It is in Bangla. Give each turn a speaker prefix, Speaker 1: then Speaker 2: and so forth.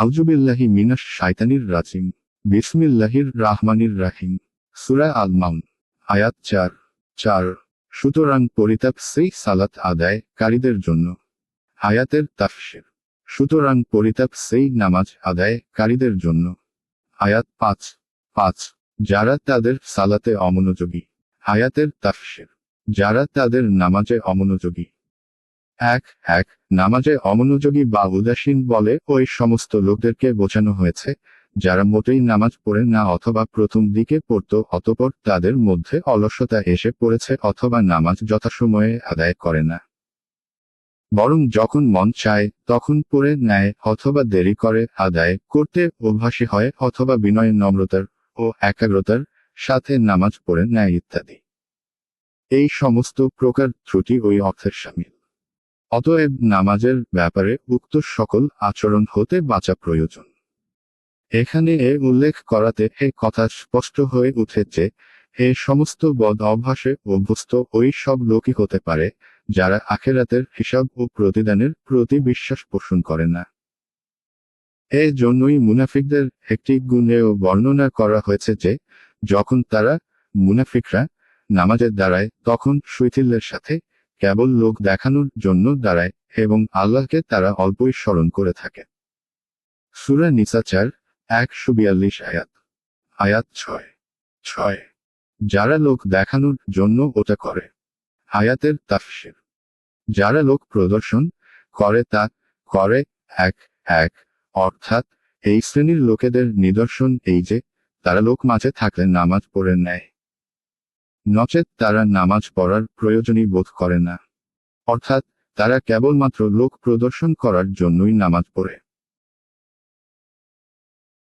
Speaker 1: আউজুবিল্লাহি মিনাস শাইতানির রাজিম, বিসমিল্লাহির রাহমানির রাহিম। সুরা আল মাউন আয়াত চার চার। সুতরাং পরিতাপ সেই সালাত আদায় কারীদের জন্য। আয়াতের তাফসির, সুতরাং পরিতাপ সেই নামাজ আদায়কারীদের জন্য। আয়াত পাঁচ পাঁচ। যারা তাদের সালাতে অমনোযোগী। আয়াতের তাফসির, যারা তাদের নামাজে অমনোযোগী। এক এক, নামাজে অমনোযোগী বা উদাসীন বলে ওই সমস্ত লোকদেরকে বোঝানো হয়েছে, যারা মোটেই নামাজ পড়ে না অথবা প্রথম দিকে পড়ত অতপর তাদের মধ্যে অলসতা এসে পড়েছে অথবা নামাজ যথাসময়ে আদায় করে না। বরং যখন মন চায়, তখন পড়ে নেয় অথবা দেরি করে আদায় করতে অভ্যাসী হয় অথবা বিনয়, নম্রতার ও একাগ্রতার সাথে নামাজ পড়ে নেয় ইত্যাদি। এই সমস্ত প্রকার ত্রুটি ওই অর্থের সামিল। অতএব নামাজের ব্যাপারে উক্ত সকল আচরণ হতে বাঁচা প্রয়োজন। এখানে এ উল্লেখ করাতে এ কথা স্পষ্ট হয়ে উঠে যে, এ সমস্ত বদ অভ্যাসে অভ্যস্ত ওই সব লোকই হতে পারে, যারা আখেরাতের হিসাব ও প্রতিদানের প্রতি বিশ্বাস পোষণ করে না। এ জন্যই মুনাফিকদের একটি গুণেও বর্ণনা করা হয়েছে যে, যখন তারা মুনাফিকরা নামাজের দ্বারায় তখন শৈথিল্যের সাথে কেবল লোক দেখানোর জন্য দাঁড়ায় এবং আল্লাহকে তারা অল্পই স্মরণ করে থাকে। সুরা নিসাচার একশো বিয়াল্লিশ আয়াত। আয়াত ছয়। ছয়। যারা লোক দেখানোর জন্য ওটা করে। আয়াতের তাফসির। যারা লোক প্রদর্শন করে তা করে এক এক। অর্থাৎ এই শ্রেণির লোকেদের নিদর্শন এই যে, তারা লোক মাঝে থাকলে নামাজ পড়ে নেয়। নচেত তারা নামাজ পড়ার প্রয়োজনই বোধ করে না। অর্থাৎ, তারা কেবলমাত্র লোক প্রদর্শন করার জন্যই নামাজ পড়ে।